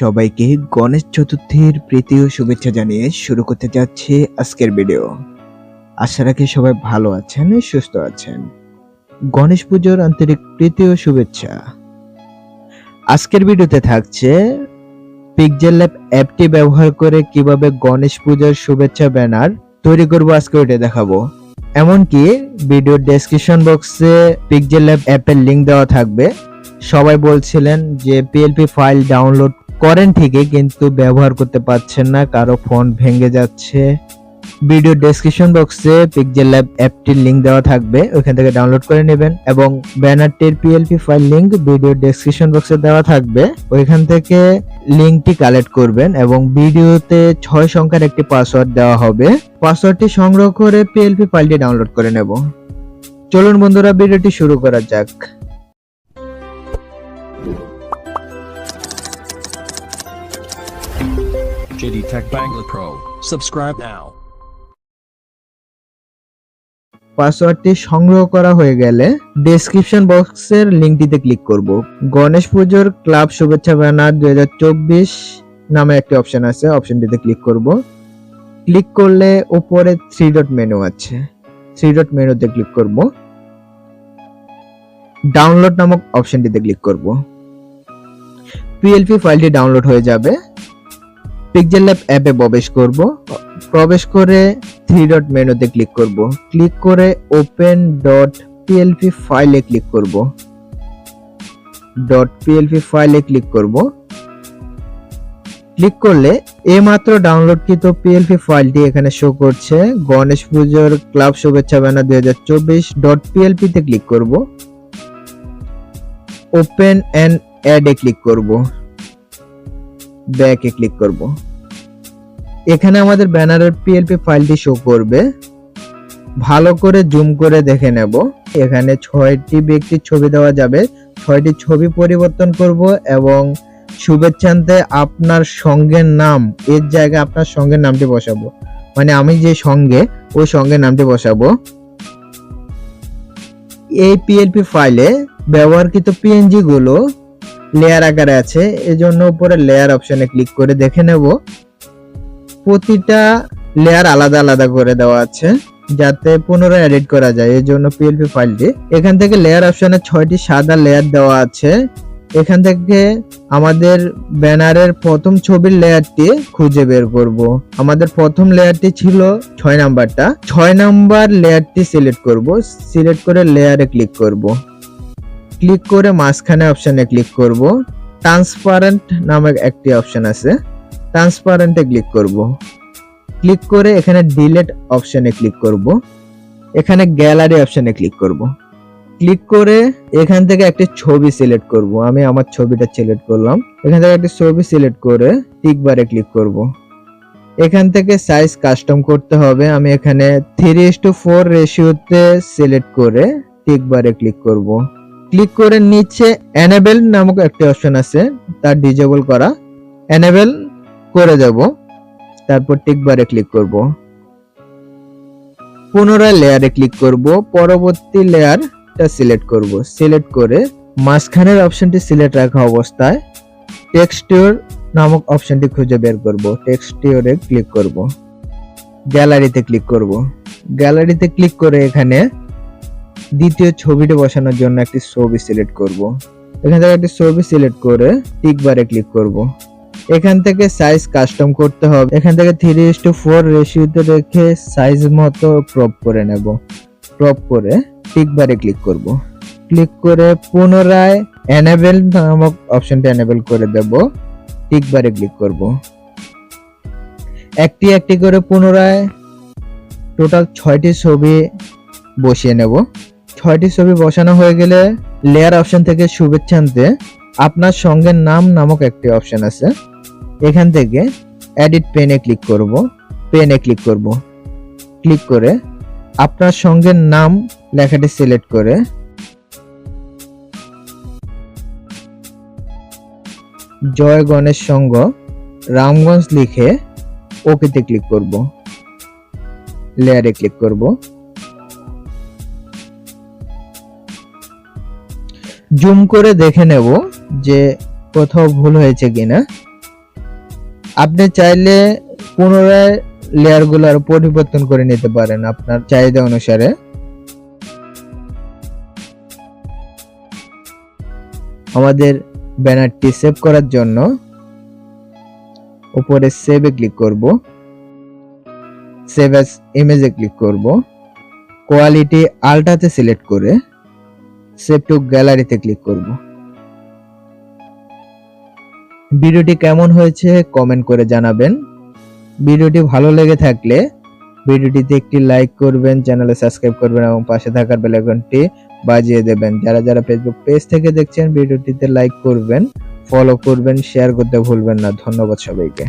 সবাইকে গণেশ চতুর্থীর প্রীতি ও শুভেচ্ছা জানিয়ে শুরু করতে যাচ্ছি আজকের ভিডিও আশা রাখি সবাই ভালো আছেন, সুস্থ আছেন। গণেশ পুজোর আন্তরিক প্রীতি ও শুভেচ্ছা। আজকের ভিডিওতে থাকছে পিকজেল ল্যাব অ্যাপটি ব্যবহার করে কীভাবে গণেশ পুজোর শুভেচ্ছা ব্যানার তৈরি করব আজকে ওইটা দেখাবো। এমনকি ভিডিওর ডেসক্রিপশন বক্সে পিকজেল ল্যাব অ্যাপের লিংক দেওয়া থাকবে। সবাই বলছিলেন যে পিএলপি ফাইল ডাউনলোড করেন ঠিকই, কিন্তু ব্যবহার করতে পারছেন না, কারও ফোন ভেঙে যাচ্ছে। ভিডিও ডেসক্রিপশন বক্সে পিকজেল ল্যাব অ্যাপটির লিংক দেওয়া থাকবে ওইখান থেকে ডাউনলোড করে নেবেন। এবং ব্যানারটির PLP file link video description বক্সে দেওয়া থাকবে, ওইখান থেকে লিংকটি কালেক্ট করবেন এবং ভিডিওতে ছয় সংখ্যার একটি পাসওয়ার্ড দেওয়া হবে। পাসওয়ার্ডটি সংগ্রহ করে পিএলপি ফাইলটি ডাউনলোড করে নেব। চলুন বন্ধুরা, ভিডিওটি শুরু করা যাক। JD Tech Bangla Pro. Subscribe now. পাসওয়ার্ডটি সংগ্রহ করা হয়ে গেলে ডেসক্রিপশন বক্সের লিঙ্কটিতে ক্লিক করব। গণেশ পুজোর ক্লাব শুভেচ্ছা ব্যানার দুই নামে একটি অপশন আছে অপশনটিতে ক্লিক করব। ক্লিক করলে উপরে থ্রি ডট মেনু আছে। থ্রি ডট মেনুতে ক্লিক করব। ডাউনলোড নামক অপশনটিতে ক্লিক করব। পিএলপি ফাইলটি ডাউনলোড হয়ে যাবে। পিকজেল ল্যাব অ্যাপে প্রবেশ করব। প্রবেশ করে থ্রি ডট মেনুতে ক্লিক করব। ক্লিক করে ওপেন ডট পিএলপি ফাইলে ক্লিক করব। ডট পিএলপি ফাইলে ক্লিক করব। ক্লিক করলে এইমাত্র ডাউনলোডকৃত পিএলপি ফাইলটি এখানে শো করছে। গণেশ পুজোর ক্লাব শুভেচ্ছা ব্যানার দুই হাজার চব্বিশ ডট পিএলপি তে ক্লিক করব। ওপেন অ্যান্ড অ্যাডে ক্লিক করব। ব্যাকে ক্লিক করব। এখানে আমাদের ব্যানারের পিএলপি ফাইলটি শো করবে। ভালো করে জুম করে দেখে নেব। এখানে ছয়টি ব্যক্তির ছবি দেওয়া যাবে। ছয়টি ছবি পরিবর্তন করব এবং শুভেচ্ছান্তে আপনার সঙ্গের নাম, এর জায়গায় আপনার সঙ্গের নামটি বসাবো। মানে আমি যে সঙ্গে, ওই সঙ্গের নামটি বসাবো। এই পিএলপি ফাইলে ব্যবহারকৃত পিএনজি গুলো লেয়ার আকারে আছে। এজন্য উপরে লেয়ার অপশনে ক্লিক করে দেখে নেব। প্রতিটা লেয়ার আলাদা আলাদা করে দেওয়া আছে, যাতে পুনরায় এডিট করা যায়। এই জন্য পিএলপি ফাইলটি এখান থেকে লেয়ার অপশনে ছয়টি সাদা লেয়ার দেওয়া আছে। এখান থেকে আমাদের ব্যানারের প্রথম ছবির লেয়ারটি খুঁজে বের করব। আমাদের প্রথম লেয়ারটি ছিল ছয় নাম্বারটা। ছয় নাম্বার লেয়ারটি সিলেক্ট করব। সিলেক্ট করে লেয়ারে ক্লিক করব। ক্লিক করে মাঝখানে অপশনে ক্লিক করব। ট্রান্সপারেন্ট নামে একটি অপশন আছে। ট্রান্সপারেন্টে ক্লিক করব। ক্লিক করে এখানে ডিলেট অপশনে ক্লিক করব। এখানে গ্যালারি অপশনে ক্লিক করব। ক্লিক করে এখান থেকে একটি ছবি সিলেক্ট করব। আমি আমার ছবিটা সিলেক্ট করলাম। এখান থেকে একটি ছবি সিলেক্ট করে টিক বারে ক্লিক করব। এখান থেকে সাইজ কাস্টম করতে হবে। আমি এখানে থ্রি ইস টু ফোর রেশিওতে সিলেক্ট করে টিক বারে ক্লিক করব। ক্লিক করে নিচে এনেবেল নামক একটি অপশন আছে, তার ডিজেবল করা। এনেবেল করে দেব। তারপর টিক বারে ক্লিক করব। পুনরায় লেয়ারে ক্লিক করব। পরবর্তী লেয়ারটা সিলেক্ট করব। সিলেক্ট করে মাঝখানের অপশনটি সিলেক্ট রাখা অবস্থায় টেক্সটিওর নামক অপশনটি খুঁজে বের করব। টেক্সটিওরে ক্লিক করব। গ্যালারিতে ক্লিক করব। গ্যালারিতে ক্লিক করে এখানে দ্বিতীয় ছবিটি বসানোর জন্য একটি ছবি সিলেক্ট করব। এখান থেকে একটি ছবি সিলেক্ট করে টিক বারে ক্লিক করব। এখান থেকে সাইজ কাস্টম করতে হবে। এখান থেকে থ্রি ইস টু ফোর রেশিওতে রেখে সাইজ মতো ক্রপ করে নেব। ক্রপ করে টিক বারে ক্লিক করব। ক্লিক করে পুনরায় এনেবেল নামক অপশনটি এনেবেল করে দেব। টিক বারে ক্লিক করব। একটি একটি করে পুনরায় টোটাল ছয়টি ছবি বসিয়ে নেব। ছয়টি ছবি বসানো হয়ে গেলে লেয়ার অপশন থেকে শুভেচ্ছা আনতে আপনার সঙ্গে নাম নামক একটি অপশন আছে। এখান থেকে এডিট পেনে ক্লিক করব পেনে ক্লিক করব। ক্লিক করে আপনার সঙ্গে নাম লেখাটি সিলেক্ট করে জয় গণেশ সঙ্গ রামগঞ্জ লিখে ওকেতে ক্লিক করব। লেয়ারে ক্লিক করব। জুম করে দেখে নেব যে কোথাও ভুল হয়েছে কিনা। আপনি চাইলে পুনরায় লেয়ারগুলো আরও পরিবর্তন করে নিতে পারেন আপনার চাহিদা অনুসারে। আমাদের ব্যানারটি সেভ করার জন্য উপরে সেভে ক্লিক করব। সেভ অ্যাজ ইমেজে ক্লিক করব। কোয়ালিটি আল্টাতে সিলেক্ট করে সেভ টু গ্যালারিতে ক্লিক করব। ভিডিওটি কেমন হয়েছে কমেন্ট করে জানাবেন। ভিডিওটি ভালো লেগে থাকলে ভিডিওটিতে একটি লাইক করবেন চ্যানেলে সাবস্ক্রাইব করবেন এবং পাশে থাকার বেল আইকনটি বাজিয়ে দেবেন। যারা যারা ফেসবুক পেজ থেকে দেখছেন, ভিডিওটিতে লাইক করবেন ফলো করবেন শেয়ার করতে ভুলবেন না। ধন্যবাদ সবাইকে।